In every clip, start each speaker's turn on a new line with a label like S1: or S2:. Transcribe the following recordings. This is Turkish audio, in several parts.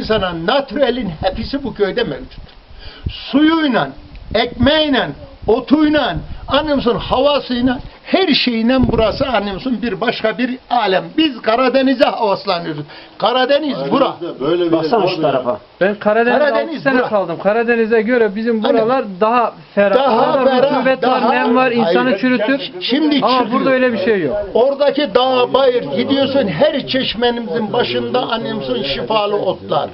S1: insana natürelin hepsi bu köyde mevcut. Suyuyla, ekmeğiyle, otuyla, anımsın havasıyla, her şeyle burası anımsın bir başka bir alem. Biz Karadeniz'e havaslanıyoruz. Karadeniz bura.
S2: Böyle bir
S3: Baksana şu tarafa.
S4: Ben Karadeniz'de
S1: Karadeniz
S4: 6 sene
S1: bura.
S4: kaldım. Karadeniz'e göre bizim
S1: Hani-
S4: buralar daha ferah.
S1: Daha
S4: Orada
S1: ferah,
S4: rutubet
S1: daha-
S4: var, nem var, insanı
S1: Hayır.
S4: çürütür.
S1: Şimdi
S4: Ama
S1: çıkıyor.
S4: burada öyle bir şey yok.
S1: Oradaki dağ bayır gidiyorsun her çeşmenimizin başında annemsin şifalı otlar.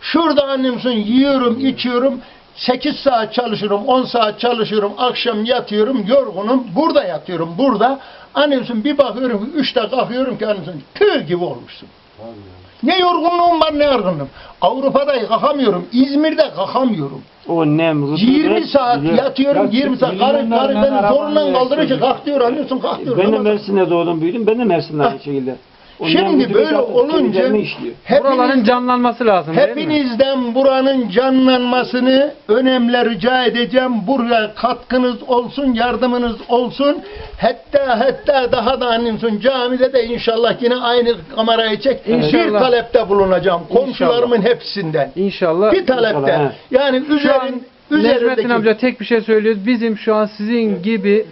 S1: Şurada annemsin yiyorum içiyorum 8 saat çalışıyorum 10 saat çalışıyorum akşam yatıyorum yorgunum burada yatıyorum burada annemsin bir bakıyorum 3'te kalkıyorum ki annemsin tüy gibi olmuşsun. Ne yorgunluğum var ne yorgunluğum. Avrupa'da kalkamıyorum. İzmir'de kalkamıyorum.
S3: O nem, rutubet.
S1: 20 saat
S3: biliyor.
S1: yatıyorum. 20 saat. Karı, karı beni zorundan kaldırıyor ki kalk diyor. Anlıyorsun kalk diyor.
S3: Ben de Mersin'de doğdum büyüdüm. Ben de Mersin'de aynı şekilde.
S1: Şimdi böyle olunca
S3: işliyor.
S4: Buraların
S1: hepiniz,
S4: canlanması lazım değil mi?
S1: hepinizden buranın canlanmasını önemli rica edeceğim. Buraya katkınız olsun, yardımınız olsun. Hatta hatta daha da annemsin camide de inşallah yine aynı kamerayı çek. Bir
S4: İnşallah.
S1: talepte bulunacağım. Komşularımın hepsinden.
S4: İnşallah.
S1: Bir talepte.
S3: İnşallah, he.
S1: Yani
S4: Şu an
S1: üzerin
S4: Necmettin
S1: üzerindeki
S4: amca tek bir şey söylüyoruz. Bizim şu an sizin gibi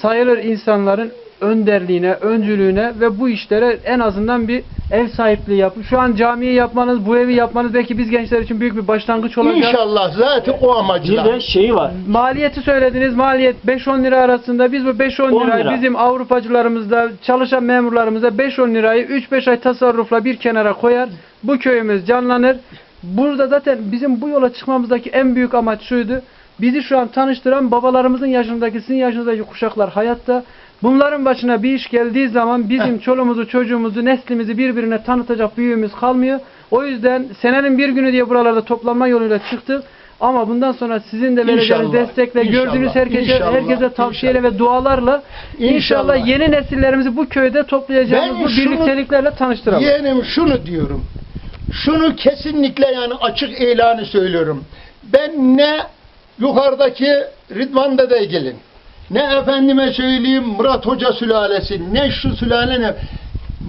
S4: sayılır insanların önderliğine, öncülüğüne ve bu işlere en azından bir ev sahipliği yapın. Şu an camiyi yapmanız, bu evi yapmanız belki biz gençler için büyük bir başlangıç olacak.
S1: İnşallah zaten o
S3: Bir
S1: amacla.
S3: de şeyi var.
S4: Maliyeti söylediniz. Maliyet 5-10 lira arasında. Biz bu 5-10
S3: 10
S4: lirayı
S3: lira.
S4: bizim Avrupacılarımızda, çalışan memurlarımızda 5-10 lirayı 3-5 ay tasarrufla bir kenara koyar. Bu köyümüz canlanır. Burada zaten bizim bu yola çıkmamızdaki en büyük amaç şuydu. Bizi şu an tanıştıran babalarımızın yaşındaki, sizin yaşınızdaki kuşaklar hayatta. Bunların başına bir iş geldiği zaman bizim çoluğumuzu, çocuğumuzu, neslimizi birbirine tanıtacak büyüğümüz kalmıyor. O yüzden senenin bir günü diye buralarda toplanma yoluyla çıktık. Ama bundan sonra sizin de vereceğiniz
S1: İnşallah,
S4: destekle,
S1: inşallah,
S4: gördüğünüz herkese,
S1: inşallah,
S4: herkese tavsiyeyle ve dualarla
S1: İnşallah.
S4: inşallah yeni nesillerimizi bu köyde toplayacağımız
S1: Ben
S4: bu
S1: şunu-
S4: birlikteliklerle tanıştıralım.
S1: Yeğenim şunu diyorum. Şunu kesinlikle yani açık ilanı söylüyorum. Ben ne yukarıdaki Rıdvan Dede gelin, ne efendime söyleyeyim Murat Hoca sülalesi, ne şu sülale ne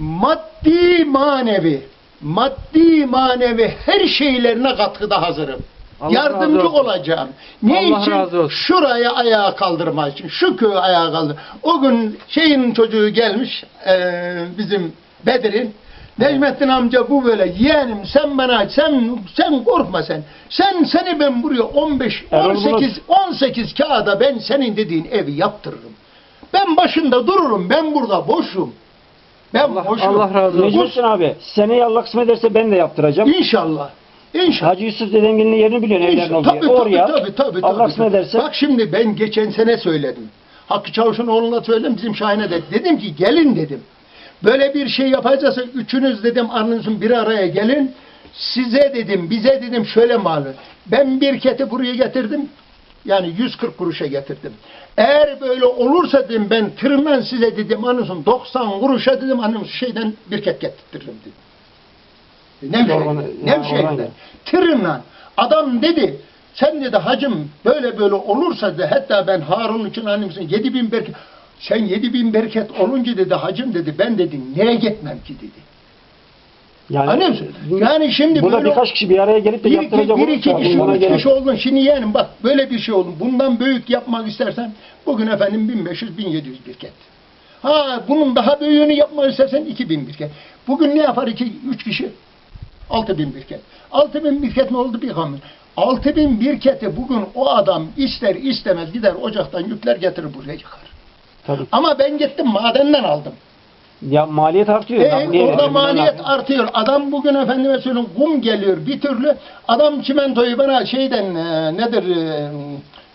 S1: maddi manevi, maddi manevi her şeylerine katkıda hazırım.
S4: Allah
S1: Yardımcı olacağım. Ne için?
S4: razı olsun.
S1: Şuraya ayağa kaldırmak için. Şu köyü ayağa kaldır. O gün şeyin çocuğu gelmiş eee, bizim Bedir'in. Necmettin amca bu böyle yeğenim sen bana sen sen korkma sen. Sen seni ben buraya 15
S3: Erol
S1: 18 18 kağıda ben senin dediğin evi yaptırırım. Ben başında dururum. Ben burada boşum. Ben
S4: Allah,
S1: boşum.
S4: Allah razı olsun.
S3: Necmettin abi seneye Allah kısmet ederse ben de yaptıracağım.
S1: İnşallah. İnşallah.
S3: Hacı Yusuf dedenginin yerini biliyorsun evlerin olduğu
S1: Tabii, tabii,
S3: Oraya
S1: tabii, tabii,
S3: Allah
S1: tabii,
S3: kısmet
S1: tabii.
S3: ederse
S1: Bak şimdi ben geçen sene söyledim. Hakkı Çavuş'un oğluna söyledim bizim Şahin'e de. Dedim ki gelin dedim. Böyle bir şey yapacaksa üçünüz dedim anınızın bir araya gelin. Size dedim bize dedim şöyle malı. Ben bir keti buraya getirdim. Yani 140 kuruşa getirdim. Eğer böyle olursa dedim ben tırından size dedim anısın 90 kuruşa dedim anım şeyden bir ket getirtirim dedim. Nevşehir'den. Nevşehir'den. Tırınla. Adam dedi sen dedi hacım böyle böyle olursa dedi hatta ben Harun için yedi bin bereket sen yedi bin bereket olunca dedi hacım dedi ben dedi nereye gitmem ki dedi.
S3: yani,
S1: Anlıyorsun? Yani şimdi
S3: burada
S1: böyle
S3: birkaç kişi bir araya gelip de
S1: bir iki,
S3: yaptıracak
S1: bir iki
S3: olursa
S1: kişi, üç kişi oldun. Şimdi yeğenim bak böyle bir şey oldu. Bundan büyük yapmak istersen bugün efendim 1500, 1700 birket. Ha bunun daha büyüğünü yapmak istersen 2000 birket. Bugün ne yapar iki, üç kişi? 6000 birket. 6000 birket ne oldu bir hamur? 6000 birketi bugün o adam ister istemez gider ocaktan yükler getirir buraya yıkar.
S3: Tabii.
S1: Ama ben gittim madenden aldım.
S3: Ya maliyet artıyor.
S1: E,
S3: nakliye
S1: orada maliyet artıyor. Adam bugün efendime söyleyeyim kum geliyor bir türlü. Adam çimentoyu bana şeyden e, nedir e,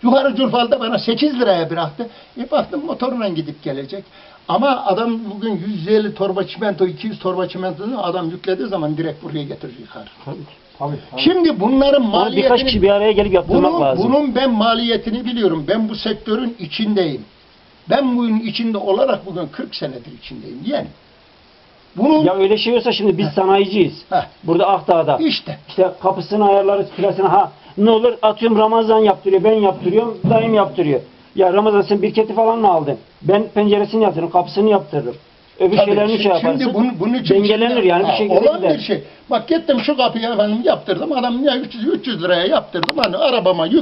S1: yukarı Culfal'da bana 8 liraya bıraktı. E baktım motorla gidip gelecek. Ama adam bugün 150 torba çimento, 200 torba çimento adam yüklediği zaman direkt buraya getirir yıkar.
S3: Tabii, tabii, tabii.
S1: Şimdi bunların
S3: Ama birkaç kişi
S1: maliyetini
S3: bir araya gelip yaptırmak
S1: bunun,
S3: lazım.
S1: bunun ben maliyetini biliyorum. Ben bu sektörün içindeyim. Ben bunun içinde olarak bugün 40 senedir içindeyim. Yani bunun
S3: Ya öyle şey olsa şimdi biz sanayiciyiz.
S1: Heh.
S3: Burada Ahdağ'da.
S1: işte
S3: İşte kapısını ayarlarız, plasını ha ne olur atıyorum Ramazan yaptırıyor, ben yaptırıyorum, dayım yaptırıyor. Ya Ramazan sen bir keti falan mı aldın? Ben penceresini yaptırırım, kapısını yaptırırım. öbür
S1: Tabii,
S3: şeylerini şey
S1: şimdi
S3: yaparsın.
S1: bunun, bunun için
S3: dengelenir
S1: şimdi-
S3: yani bir
S1: Ha,
S3: şekilde
S1: Olan
S3: gider.
S1: bir şey. Bak gittim şu kapıyı efendim yaptırdım. Adam ya 300, 300 liraya yaptırdım. Hani arabama yük